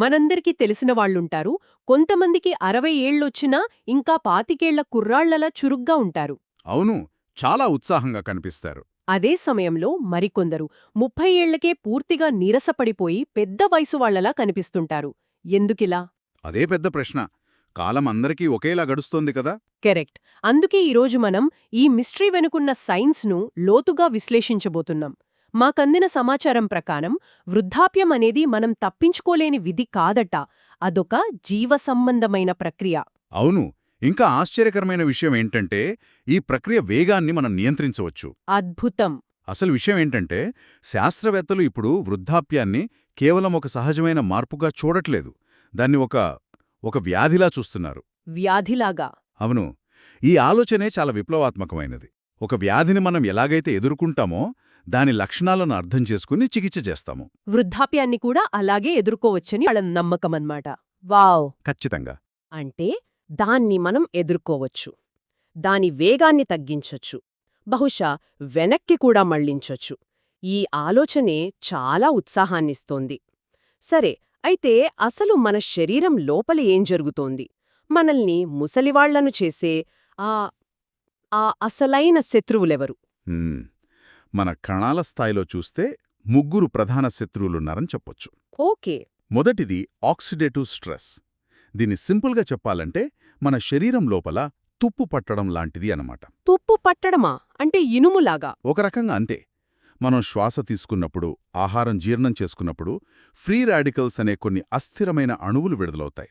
మనందరికీ తెలిసిన వాళ్ళుంటారు. కొంతమందికి అరవై ఏళ్ళొచ్చినా ఇంకా పాతికేళ్ళ కుర్రాళ్ళలా చురుగ్గా ఉంటారు. అవును చాలా ఉత్సాహంగా కనిపిస్తారు. అదే సమయంలో మరికొందరు ముప్పై ఏళ్ళకే పూర్తిగా నీరసపడిపోయి పెద్ద వయసు వాళ్ళలా కనిపిస్తుంటారు. ఎందుకిలా? అదే పెద్ద ప్రశ్న. కాలం అందరికీ ఒకేలా గడుస్తోంది కదా? కెరెక్ట్. అందుకే ఈరోజు మనం ఈ మిస్టరీ వెనుకున్న సైన్స్ను లోతుగా విశ్లేషించబోతున్నాం. మాకందిన సమాచారం ప్రకారం వృద్ధాప్యం అనేది మనం తప్పించుకోలేని విధి కాదట. అదొక జీవసంబంధమైన ప్రక్రియ. అవును. ఇంకా ఆశ్చర్యకరమైన విషయం ఏంటంటే ఈ ప్రక్రియ వేగాన్ని మనం నియంత్రించవచ్చు. అద్భుతం. అసలు విషయం ఏంటంటే శాస్త్రవేత్తలు ఇప్పుడు వృద్ధాప్యాన్ని కేవలం ఒక సహజమైన మార్పుగా చూడట్లేదు. దాన్ని ఒక ఒక వ్యాధిలా చూస్తున్నారు. వ్యాధిలాగా. అవును. ఈ ఆలోచనే చాలా విప్లవాత్మకమైనది. ఒక వ్యాధిని మనం ఎలాగైతే ఎదుర్కొంటామో దాని లక్షణాలను అర్థం చేసుకుని చికిత్స చేస్తాము. వృద్ధాప్యాన్ని కూడా అలాగే ఎదుర్కోవచ్చని వాళ్ళ నమ్మకమన్నమాట వావ్! ఖచ్చితంగా. అంటే దాన్ని మనం ఎదుర్కోవచ్చు. దాని వేగాన్ని తగ్గించొచ్చు. బహుశా వెనక్కి కూడా మళ్ళించొచ్చు. ఈ ఆలోచనే చాలా ఉత్సాహాన్నిస్తోంది. సరే అయితే అసలు మన శరీరం లోపల ఏం జరుగుతోంది? మనల్ని ముసలివాళ్ళను చేసే ఆ ఆ అసలైన శత్రువులెవరు. మన కణాల స్థాయిలో చూస్తే ముగ్గురు ప్రధాన శత్రువులున్నారని చెప్పొచ్చు. ఓకే. మొదటిది ఆక్సిడేటివ్ స్ట్రెస్. దీన్ని సింపుల్గా చెప్పాలంటే మన శరీరం లోపల తుప్పు పట్టడం లాంటిది అన్నమాట. తుప్పు పట్టడమా? అంటే ఇనుములాగా? ఒక రకంగా అంతే. మనం శ్వాస తీసుకున్నప్పుడు ఆహారం జీర్ణం చేసుకున్నప్పుడు ఫ్రీ రాడికల్స్ అనే కొన్ని అస్థిరమైన అణువులు విడుదలవుతాయి.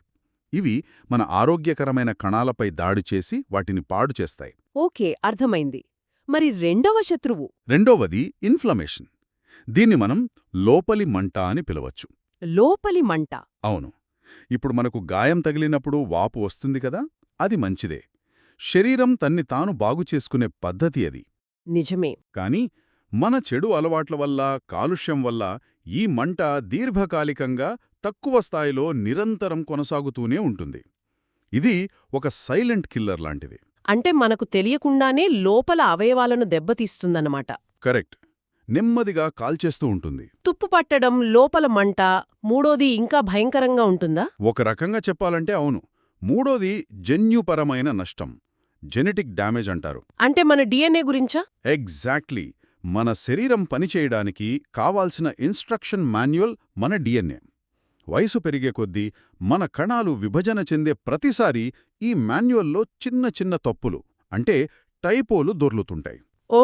ఇవి మన ఆరోగ్యకరమైన కణాలపై దాడి చేసి వాటిని పాడు చేస్తాయి. ఓకే అర్థమైంది. మరి రెండవ శత్రువు? రెండోవది ఇన్ఫ్లమేషన్. దీన్ని మనం లోపలి మంట అని పిలవచ్చు. లోపలి మంట. అవును. ఇప్పుడు మనకు గాయం తగిలినప్పుడు వాపు వస్తుంది కదా అది మంచిదే. శరీరం తన్ని తాను బాగుచేసుకునే పద్ధతి అది. నిజమే. కాని మన చెడు అలవాట్ల వల్ల కాలుష్యం వల్ల ఈ మంట దీర్ఘకాలికంగా తక్కువ స్థాయిలో నిరంతరం కొనసాగుతూనే ఉంటుంది. ఇది ఒక సైలెంట్ కిల్లర్ లాంటిది. అంటే మనకు తెలియకుండానే లోపల అవయవాలను దెబ్బతీస్తుందన్నమాట. కరెక్ట్. నెమ్మదిగా కాల్చేస్తూ ఉంటుంది. తుప్పు పట్టడం లోపల మంట మూడోది ఇంకా భయంకరంగా ఉంటుందా? ఒక రకంగా చెప్పాలంటే అవును. మూడోది జన్యుపరమైన నష్టం. జెనెటిక్ డ్యామేజ్ అంటారు. అంటే మన డిఎన్ఏ గురించా? ఎగ్జాక్ట్లీ. మన శరీరం పనిచేయడానికి కావాల్సిన ఇన్స్ట్రక్షన్ మాన్యువల్ మన డిఎన్ఏ. వయసు పెరిగే కొద్దీ మన కణాలు విభజన చెందే ప్రతిసారి ఈ మాన్యువల్లో చిన్న చిన్న తప్పులు అంటే టైపోలు దొర్లుతుంటాయి. ఓ!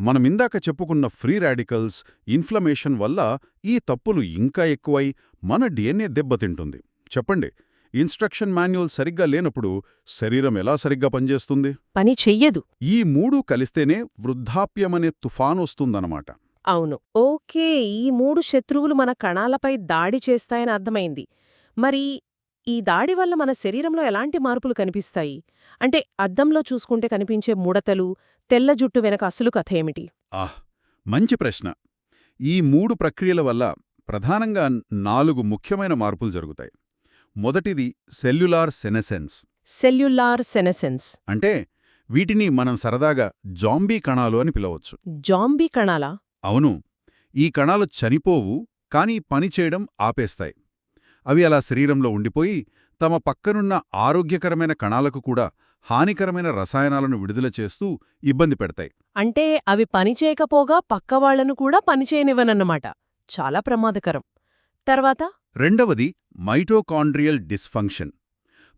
మనమిందాక చెప్పుకున్న ఫ్రీ రాడికల్స్ ఇన్ఫ్లమేషన్ వల్ల ఈ తప్పులు ఇంకా ఎక్కువై మన డిఎన్ఏ దెబ్బతింటుంది చెప్పండి ఇన్స్ట్రక్షన్ మాన్యువల్ సరిగ్గా లేనప్పుడు శరీరం ఎలా సరిగ్గా పనిచేస్తుంది? పని చెయ్యదు. ఈ మూడు కలిస్తేనే వృద్ధాప్యమనే తుఫానొస్తుందన్నమాట. అవును. ఓకే ఈ మూడు శత్రువులు మన కణాలపై దాడి చేస్తాయని అర్థమైంది. మరి ఈ దాడి వల్ల మన శరీరంలో ఎలాంటి మార్పులు కనిపిస్తాయి? అంటే అద్దంలో చూసుకుంటే కనిపించే ముడతలు తెల్ల జుట్టు వెనక అసలు కథ ఏమిటి? ఆహ్ మంచి ప్రశ్న. ఈ మూడు ప్రక్రియల వల్ల ప్రధానంగా నాలుగు ముఖ్యమైన మార్పులు జరుగుతాయి. మొదటిది సెల్యులార్ సెనెసెన్స్. Cellular senescence. అంటే వీటిని మనం సరదాగా జాంబీ కణాలు అని పిలవచ్చు. జాంబీ కణాలా? అవును ఈ కణాలు చనిపోవు కానీ పనిచేయడం ఆపేస్తాయి. అవి అలా శరీరంలో ఉండిపోయి తమ పక్కనున్న ఆరోగ్యకరమైన కణాలకు కూడా హానికరమైన రసాయనాలను విడుదల చేస్తూ ఇబ్బంది పెడతాయి. అంటే అవి పనిచేయకపోగా పక్కవాళ్ళను కూడా పనిచేయనివ్వనన్నమాట చాలా ప్రమాదకరం. తర్వాత? రెండవది మైటోకాండ్రియల్ డిస్ఫంక్షన్.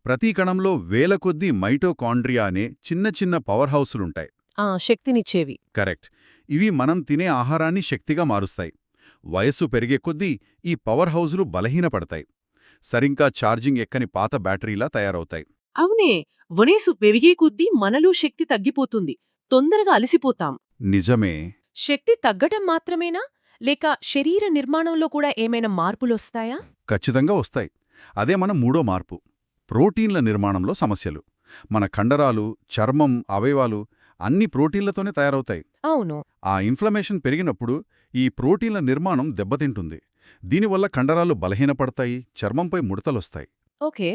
ప్రతి కణంలో వేల కొద్దీ మైటోకాండ్రియా అనే చిన్న చిన్న పవర్ హౌసులుంటాయి. ఆ శక్తినిచ్చేవి. కరెక్ట్. ఇవి మనం తినే ఆహారాన్ని శక్తిగా మారుస్తాయి. వయస్సు పెరిగే కొద్దీ ఈ పవర్ హౌజులు బలహీనపడతాయి. సరింకా ఛార్జింగ్ ఎక్కని పాత బ్యాటరీలా తయారవుతాయి. అవునే వనేసు పెరిగే కొద్దీ మనలో శక్తి తగ్గిపోతుంది. తొందరగా అలసిపోతాం. నిజమే. శక్తి తగ్గటం మాత్రమేనా? లేక శరీర నిర్మాణంలో కూడా ఏమైనా మార్పులొస్తాయా? ఖచ్చితంగా వస్తాయి. అదే మన మూడో మార్పు. ప్రోటీన్ల నిర్మాణంలో సమస్యలు. మన కండరాలు చర్మం అవయవాలు అన్ని ప్రోటీన్లతోనే తయారవుతాయి. అవును. ఆ ఇన్ఫ్లమేషన్ పెరిగినప్పుడు ఈ ప్రోటీన్ల నిర్మాణం దెబ్బతింటుంది. దీనివల్ల కండరాలు బలహీనపడతాయి చర్మంపై ముడతలొస్తాయి. ఓకే.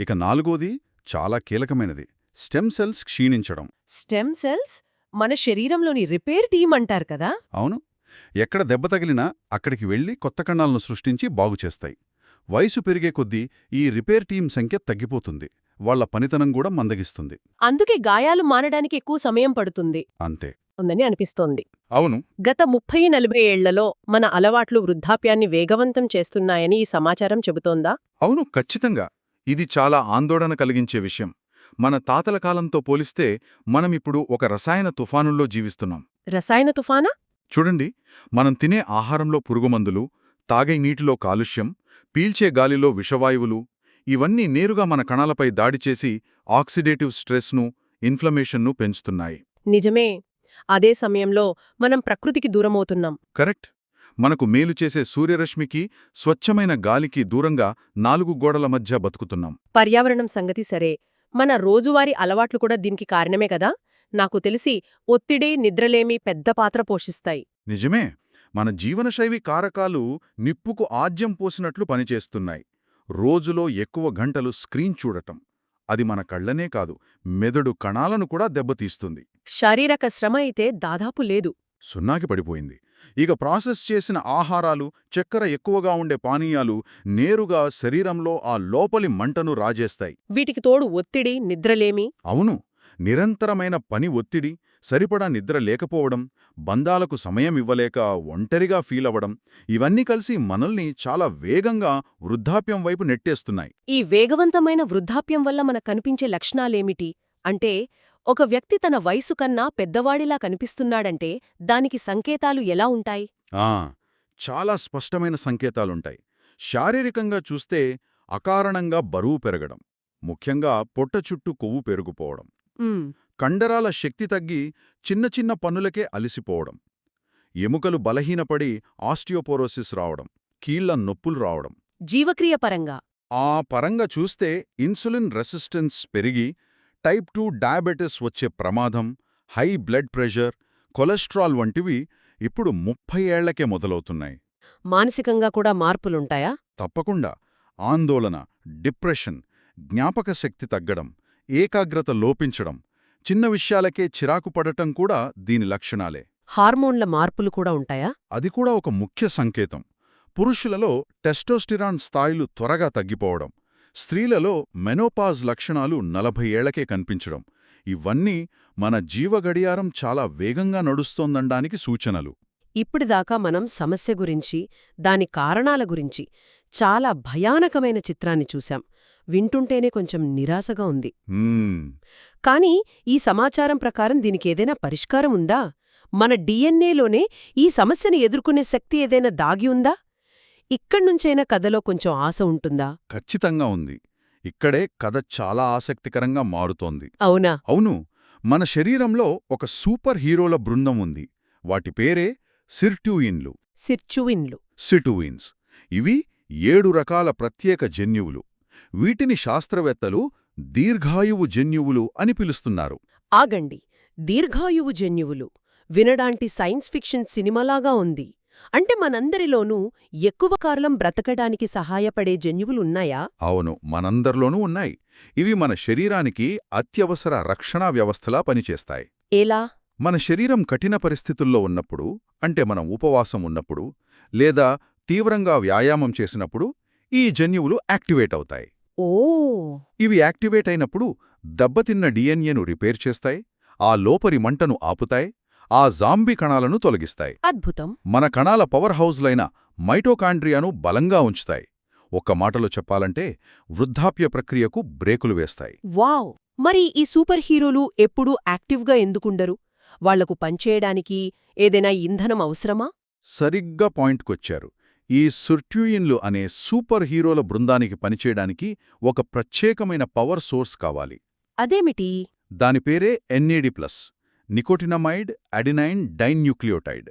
ఇక నాలుగోది చాలా కీలకమైనది స్టెమ్ సెల్స్ క్షీణించడం. Stem cells? మన శరీరంలోని రిపేర్ టీం అంటారు కదా? అవును. ఎక్కడ దెబ్బ తగిలినా అక్కడికి వెళ్ళి కొత్త కణాలను సృష్టించి బాగుచేస్తాయి. వయసు పెరిగే కొద్దీ ఈ రిపేర్ టీం సంఖ్య తగ్గిపోతుంది. వాళ్ళ పనితనం కూడా మందగిస్తుంది. అందుకే గాయాలు మానడానికి ఎక్కువ సమయం పడుతుంది. అంతే. ఉందని అనిపిస్తోంది. అవును. గత ముప్పై నలభై ఏళ్ళలో మన అలవాట్లు వృద్ధాప్యాన్ని వేగవంతం చేస్తున్నాయని ఈ సమాచారం చెబుతోందా? అవును ఖచ్చితంగా. ఇది చాలా ఆందోళన కలిగించే విషయం. మన తాతల కాలంతో పోలిస్తే మనమిప్పుడు ఒక రసాయన తుఫానుల్లో జీవిస్తున్నాం. రసాయన తుఫానా? చూడండి మనం తినే ఆహారంలో పురుగుమందులు తాగే నీటిలో కాలుష్యం పీల్చే గాలిలో విషవాయువులు ఇవన్నీ నేరుగా మన కణాలపై దాడి చేసి ఆక్సిడేటివ్ స్ట్రెస్ను ఇన్ఫ్లమేషన్ను పెంచుతున్నాయి. నిజమే. అదే సమయంలో మనం ప్రకృతికి దూరమవుతున్నాం. కరెక్ట్. మనకు మేలు చేసే సూర్యరశ్మికి స్వచ్ఛమైన గాలికి దూరంగా నాలుగు గోడల మధ్య బతుకుతున్నాం. పర్యావరణం సంగతి సరే. మన రోజువారీ అలవాట్లు కూడా దీనికి కారణమే కదా? నాకు తెలిసి ఒత్తిడి నిద్రలేమి పెద్ద పాత్ర పోషిస్తాయి. నిజమే. మన జీవనశైలి కారకాలు నిప్పుకు ఆజ్యం పోసినట్లు పనిచేస్తున్నాయి. రోజులో ఎక్కువ గంటలు స్క్రీన్ చూడటం. అది మన కళ్ళనే కాదు మెదడు కణాలను కూడా దెబ్బతీస్తుంది. శారీరక శ్రమ అయితే దాదాపు లేదు. సున్నాకి పడిపోయింది. ఇక ప్రాసెస్ చేసిన ఆహారాలు చక్కెర ఎక్కువగా ఉండే పానీయాలు నేరుగా శరీరంలో ఆ లోపలి మంటను రాజేస్తాయి. వీటికి తోడు ఒత్తిడి నిద్రలేమి. అవును. నిరంతరమైన పని ఒత్తిడి సరిపడా నిద్ర లేకపోవడం బంధాలకు సమయం ఇవ్వలేక ఒంటరిగా ఫీలవడం ఇవన్నీ కలిసి మనల్ని చాలా వేగంగా వృద్ధాప్యం వైపు నెట్టేస్తున్నాయి. ఈ వేగవంతమైన వృద్ధాప్యం వల్ల మనకు కనిపించే లక్షణాలేమిటి? అంటే ఒక వ్యక్తి తన వయసు కన్నా పెద్దవాడిలా కనిపిస్తున్నాడంటే దానికి సంకేతాలు ఎలా ఉంటాయి? ఆ చాలా స్పష్టమైన సంకేతాలుంటాయి. శారీరకంగా చూస్తే అకారణంగా బరువు పెరగడం ముఖ్యంగా పొట్ట చుట్టూ కొవ్వు పెరుగుపోవడం. కండరాల శక్తి తగ్గి చిన్న చిన్న పనులకే అలిసిపోవడం ఎముకలు బలహీనపడి ఆస్టియోపోరోసిస్ రావడం కీళ్ళ నొప్పులు రావడం. జీవక్రియ పరంగా. ఆ పరంగా చూస్తే ఇన్సులిన్ రెసిస్టెన్స్ పెరిగి టైప్ టూ డయాబెటిస్ వచ్చే ప్రమాదం హై బ్లడ్ ప్రెషర్ కొలెస్ట్రాల్ వంటివి ఇప్పుడు ముప్పై ఏళ్ళకే మొదలవుతున్నాయి. మానసికంగా కూడా మార్పులుంటాయా? తప్పకుండా. ఆందోళన డిప్రెషన్ జ్ఞాపక శక్తి తగ్గడం ఏకాగ్రత లోపించడం చిన్న విషయాలకే చిరాకు పడటం కూడా దీని లక్షణాలే. హార్మోన్ల మార్పులు కూడా ఉంటాయా? అది కూడా ఒక ముఖ్య సంకేతం. పురుషులలో టెస్టోస్టిరాన్ స్థాయిలు త్వరగా తగ్గిపోవడం స్త్రీలలో మెనోపాజ్ లక్షణాలు నలభై ఏళ్ళకే కనిపించడం ఇవన్నీ మన జీవగడియారం చాలా వేగంగా నడుస్తోందనడానికి సూచనలు. ఇప్పటిదాకా మనం సమస్య గురించి దాని కారణాల గురించి చాలా భయానకమైన చిత్రాన్ని చూశాం. వింటుంటేనే కొంచెం నిరాశగా ఉంది. కానీ ఈ సమాచారం ప్రకారం దీనికేదైనా పరిష్కారం ఉందా? మన డిఎన్ఏలోనే ఈ సమస్యను ఎదుర్కొనే శక్తి ఏదైనా దాగి ఉందా? ఇక్కడ్నుంచైనా కథలో కొంచెం ఆశ ఉంటుందా? ఖచ్చితంగా ఉంది. ఇక్కడే కథ చాలా ఆసక్తికరంగా మారుతోంది. అవునా? అవును. మన శరీరంలో ఒక సూపర్ హీరోల బృందం ఉంది. వాటి పేరే సిర్ట్యూయిన్లు. సిర్చువిన్లు సిటుయిన్స్ ఇవి ఏడు రకాల ప్రత్యేక జన్యువులు. వీటిని శాస్త్రవేత్తలు దీర్ఘాయువు జన్యువులు అని పిలుస్తున్నారు. ఆగండి. దీర్ఘాయువు జన్యువులు వినడాంటి సైన్స్ ఫిక్షన్ సినిమాలాగా ఉంది. అంటే మనందరిలోనూ ఎక్కువ కాలం బ్రతకడానికి సహాయపడే జన్యువులున్నాయా అవును మనందరిలోనూ ఉన్నాయి. ఇవి మన శరీరానికి అత్యవసర రక్షణా వ్యవస్థలా పనిచేస్తాయి. ఎలా? మన శరీరం కఠిన పరిస్థితుల్లో ఉన్నప్పుడు అంటే మనం ఉపవాసం ఉన్నప్పుడు లేదా తీవ్రంగా వ్యాయామం చేసినప్పుడు ఈ జన్యువులు యాక్టివేట్ అవుతాయి. ఓ. ఇవి యాక్టివేట్ అయినప్పుడు దెబ్బతిన్న డిఎన్ఏను రిపేర్ చేస్తాయి ఆ లోపరి మంటను ఆపుతాయి ఆ జాంబీ కణాలను తొలగిస్తాయి. అద్భుతం. మన కణాల పవర్ హౌజ్లైన మైటోకాండ్రియాను బలంగా ఉంచుతాయి. ఒక్క మాటలో చెప్పాలంటే వృద్ధాప్య ప్రక్రియకు బ్రేకులు వేస్తాయి. వావ్! మరి ఈ సూపర్ హీరోలు ఎప్పుడూ యాక్టివ్గా ఎందుకుండరు? వాళ్ళకు పనిచేయడానికి ఏదైనా ఇంధనం అవసరమా? సరిగ్గా పాయింట్కొచ్చారు. ఈ సుర్ట్యూయిన్లు అనే సూపర్ హీరోల బృందానికి పనిచేయడానికి ఒక ప్రత్యేకమైన పవర్ సోర్స్ కావాలి. అదేమిటి? దాని పేరే NAD plus. Nicotinamide adenine dinucleotide.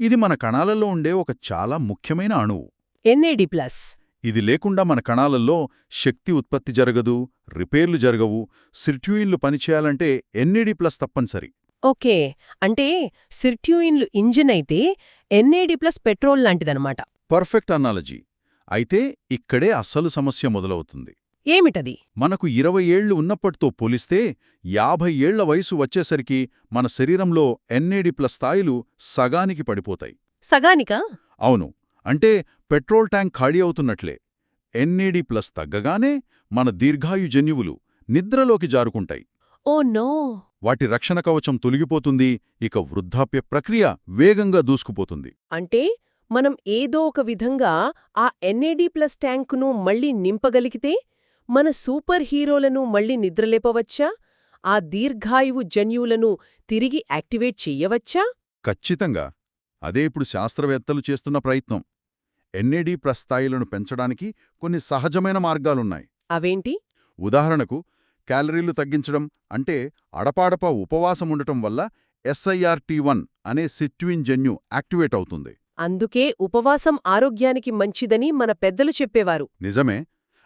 ఇది మన కణాలలో ఉండే ఒక చాలా ముఖ్యమైన అణువు. NAD plus. ఇది లేకుండా మన కణాలలో శక్తి ఉత్పత్తి జరగదు రిపేర్లు జరగవు సిర్ట్యూయిన్లు పనిచేయాలంటే ఎన్ఏడి ప్లస్ తప్పనిసరి. ఓకే. అంటే సిర్ట్యూయిన్లు ఇంజిన్ అయితే NAD plus petrol లాంటిదనమాట. Perfect analogy. అయితే ఇక్కడే అసలు సమస్య మొదలవుతుంది. ఏమిటది? మనకు ఇరవై ఏళ్ళు ఉన్నప్పటితో పోలిస్తే యాభై ఏళ్ళ వయసు వచ్చేసరికి మన శరీరంలో ఎన్ఏడి ప్లస్ స్థాయిలు సగానికి పడిపోతాయి. సగానికా? అవును. అంటే పెట్రోల్ ట్యాంక్ ఖాళీ అవుతున్నట్లే. ఎన్ఏడి ప్లస్ తగ్గగానే మన దీర్ఘాయు జన్యువులు నిద్రలోకి జారుకుంటాయి. Oh no! వాటి రక్షణ కవచం తొలగిపోతుంది. ఇక వృద్ధాప్య ప్రక్రియ వేగంగా దూసుకుపోతుంది. అంటే మనం ఏదో ఒక విధంగా ఆ ఎన్ఏడి ప్లస్ ట్యాంకును మళ్ళీ నింపగలిగితే మన సూపర్ హీరోలను మళ్ళీ నిద్రలేపవచ్చా? ఆ దీర్ఘాయువు జన్యువులను తిరిగి యాక్టివేట్ చెయ్యవచ్చా? ఖచ్చితంగా. అదే ఇప్పుడు శాస్త్రవేత్తలు చేస్తున్న ప్రయత్నం. ఎన్ఏడి ప్రస్థాయిలను పెంచడానికి కొన్ని సహజమైన మార్గాలున్నాయి. అవేంటి? ఉదాహరణకు క్యాలరీలు తగ్గించడం అంటే అడపాడపా ఉపవాసం ఉండటం వల్ల ఎస్ఐఆర్టీ వన్ అనే సిట్విన్ జన్యు యాక్టివేట్ అవుతుంది. అందుకే ఉపవాసం ఆరోగ్యానికి మంచిదని మన పెద్దలు చెప్పేవారు. నిజమే.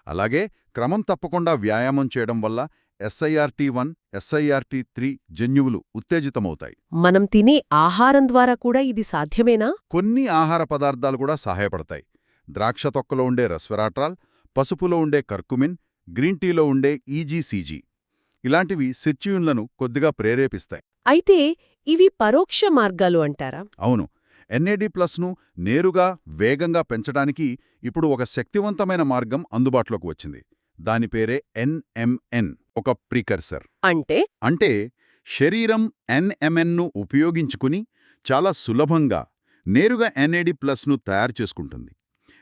అలాగే క్రమం తప్పకుండా వ్యాయామం చేయడం వల్ల ఎస్ఐఆర్టీ వన్ ఎస్ఐఆర్టీ త్రీ జన్యువులు ఉత్తేజితమవుతాయి. మనం తినే ఆహారం ద్వారా కూడా ఇది సాధ్యమేనా? కొన్ని ఆహార పదార్థాలు కూడా సహాయపడతాయి. ద్రాక్ష తొక్కలో ఉండే రెస్వెరాట్రాల్ పసుపులో ఉండే కర్కుమిన్ గ్రీన్ టీలో ఉండే ఈజీసీజీ ఇలాంటివి సిచ్యూన్లను కొద్దిగా ప్రేరేపిస్తాయి. అయితే ఇవి పరోక్ష మార్గాలు అంటారా? అవును. ఎన్ఏడి ప్లస్ను నేరుగా వేగంగా పెంచడానికి ఇప్పుడు ఒక శక్తివంతమైన మార్గం అందుబాటులోకి వచ్చింది. దాని పేరే ఎన్ఎంఎన్ ఒక ప్రికర్సర్. అంటే? అంటే శరీరం ఎన్ఎంఎన్ను ఉపయోగించుకుని చాలా సులభంగా నేరుగా ఎన్ఏడి ప్లస్ను తయారు చేసుకుంటుంది.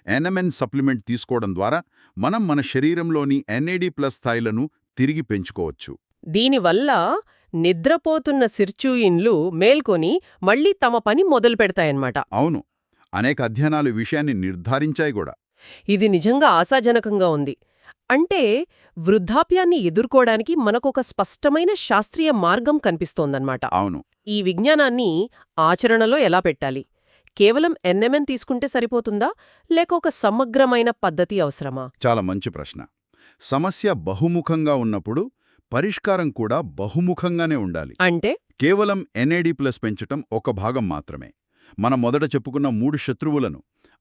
ఎన్ఎంఎన్ సప్లిమెంట్ తీసుకోవడం ద్వారా మనం మన శరీరంలోని ఎన్ఏడి ప్లస్ స్థాయిలను తిరిగి పెంచుకోవచ్చు. దీనివల్ల నిద్రపోతున్న సిర్చూయిన్లు మేల్కొని మళ్ళీ తమ పని మొదలు పెడతాయన్నమాట. అవును. అనేక అధ్యయనాలు ఈ విషయాన్ని నిర్ధారించాయి కూడా. ఇది నిజంగా ఆశాజనకంగా ఉంది. అంటే వృద్ధాప్యాన్ని ఎదుర్కోవడానికి మనకొక స్పష్టమైన శాస్త్రీయ మార్గం కనిపిస్తోందన్నమాట. అవును. ఈ విజ్ఞానాన్ని ఆచరణలో ఎలా పెట్టాలి? కేవలం ఎన్ఎంఎన్ తీసుకుంటే సరిపోతుందా? లేక ఒక సమగ్రమైన పద్ధతి అవసరమా? చాలా మంచి ప్రశ్న. సమస్య బహుముఖంగా ఉన్నప్పుడు పరిష్కారం కూడా బహుముఖంగానే ఉండాలి. అంటే? కేవలం ఎన్ఏడి ప్లస్ పెంచటం ఒక భాగం మాత్రమే. మనం మొదట చెప్పుకున్న మూడు శత్రువులను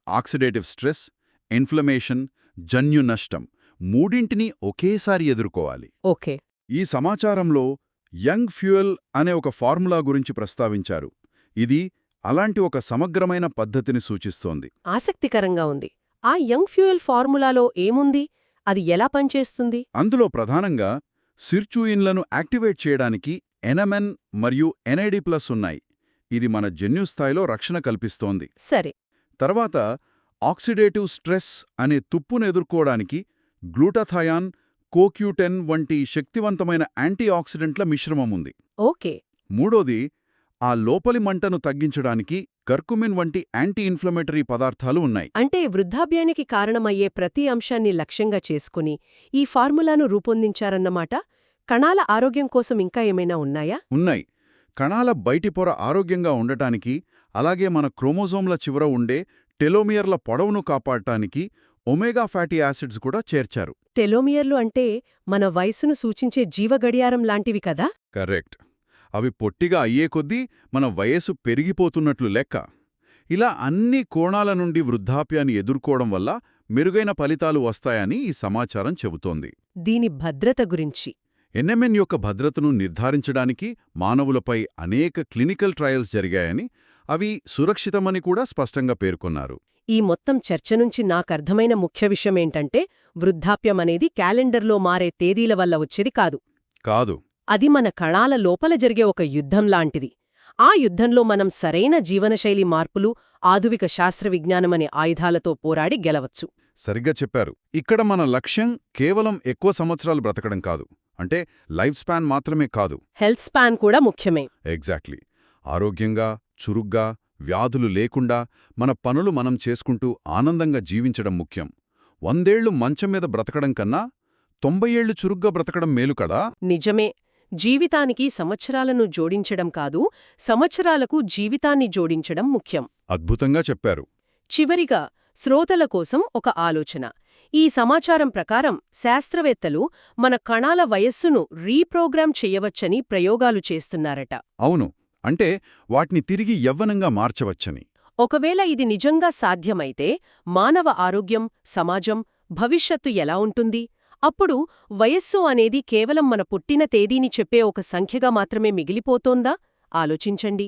ఆక్సిడేటివ్ స్ట్రెస్ ఇన్ఫ్లమేషన్ జన్యు నష్టం మూడింటినీ ఒకేసారి ఎదుర్కోవాలి. ఓకే. ఈ సమాచారంలో యంగ్ ఫ్యూయల్ అనే ఒక ఫార్ములా గురించి ప్రస్తావించారు. ఇది అలాంటి ఒక సమగ్రమైన పద్ధతిని సూచిస్తోంది. ఆసక్తికరంగా ఉంది. ఆ యంగ్ ఫ్యూయల్ ఫార్ములాలో ఏముంది? అది ఎలా పనిచేస్తుంది? అందులో ప్రధానంగా సిర్చూయిన్లను యాక్టివేట్ చేయడానికి ఎనమెన్ మరియు ఎన్ఐడి ప్లస్ ఉన్నాయి. ఇది మన జన్యు స్థాయిలో రక్షణ కల్పిస్తోంది. సరే. తర్వాత ఆక్సిడేటివ్ స్ట్రెస్ అనే తుప్పును ఎదుర్కోవడానికి గ్లూటాథయాన్ కోక్యూటెన్ వంటి శక్తివంతమైన యాంటీ ఆక్సిడెంట్ల మిశ్రమం ఉంది. ఓకే. మూడోది ఆ లోపలి మంటను తగ్గించడానికి కర్కుమిన్ వంటి యాంటీ ఇన్ఫ్లమేటరీ పదార్థాలు ఉన్నాయి. అంటే వృద్ధాప్యానికి కారణమయ్యే ప్రతి అంశాన్ని లక్ష్యంగా చేసుకుని ఈ ఫార్ములాను రూపొందించారన్నమాట. కణాల ఆరోగ్యం కోసం ఇంకా ఏమైనా ఉన్నాయా? ఉన్నాయి. కణాల బయటి పొర ఆరోగ్యంగా ఉండటానికి అలాగే మన క్రోమోజోమ్ల చివర ఉండే టెలోమియర్ల పొడవును కాపాడటానికి ఒమేగా ఫ్యాటీ యాసిడ్స్ కూడా చేర్చారు. టెలోమియర్లు అంటే మన వయసును సూచించే జీవగడియారం లాంటివి కదా? కరెక్ట్. అవి పొట్టిగా అయ్యే కొద్దీ మన వయస్సు పెరిగిపోతున్నట్లు లెక్క. ఇలా అన్ని కోణాల నుండి వృద్ధాప్యాన్ని ఎదుర్కోవడం వల్ల మెరుగైన ఫలితాలు వస్తాయని ఈ సమాచారం చెబుతోంది. దీని భద్రత గురించి. ఎన్ఎంఎన్ యొక్క భద్రతను నిర్ధారించడానికి మానవులపై అనేక క్లినికల్ ట్రయల్స్ జరిగాయని అవి సురక్షితమని కూడా స్పష్టంగా పేర్కొన్నారు. ఈ మొత్తం చర్చ నుంచి నాకర్థమైన ముఖ్య విషయమేంటంటే వృద్ధాప్యం అనేది క్యాలెండర్లో మారే తేదీల వల్ల వచ్చేది కాదు. కాదు. అది మన కణాల లోపల జరిగే ఒక యుద్ధం లాంటిది. ఆ యుద్ధంలో మనం సరైన జీవనశైలి మార్పులు ఆధునిక శాస్త్ర విజ్ఞానమనే ఆయుధాలతో పోరాడి గెలవచ్చు. సరిగ్గా చెప్పారు. ఇక్కడ మన లక్ష్యం కేవలం ఎక్కువ సంవత్సరాలు బ్రతకడం కాదు. అంటే లైఫ్ స్పాన్ మాత్రమే కాదు. హెల్త్ స్పాన్ కూడా ముఖ్యమే. ఎగ్జాక్ట్లీ. ఆరోగ్యంగా చురుగ్గా వ్యాధులు లేకుండా మన పనులు మనం చేసుకుంటూ ఆనందంగా జీవించడం ముఖ్యం. వందేళ్ళు మంచం మీద బ్రతకడం కన్నా తొంభై ఏళ్ళు చురుగ్గా బ్రతకడం మేలు కదా? నిజమే. జీవితానికి సంవత్సరాలను జోడించడం కాదు సంవత్సరాలకు జీవితాన్ని జోడించడం ముఖ్యం. అద్భుతంగా చెప్పారు. చివరిగా శ్రోతల కోసం ఒక ఆలోచన. ఈ సమాచారం ప్రకారం శాస్త్రవేత్తలు మన కణాల వయస్సును రీప్రోగ్రామ్ చెయ్యవచ్చని ప్రయోగాలు చేస్తున్నారట. అవును అంటే వాటిని తిరిగి యవ్వనంగా మార్చవచ్చని. ఒకవేళ ఇది నిజంగా సాధ్యమైతే మానవ ఆరోగ్యం సమాజం భవిష్యత్తు ఎలా ఉంటుంది? అప్పుడు వయస్సు అనేది కేవలం మన పుట్టిన తేదీని చెప్పే ఒక సంఖ్యగా మాత్రమే మిగిలిపోతోందా? ఆలోచించండి.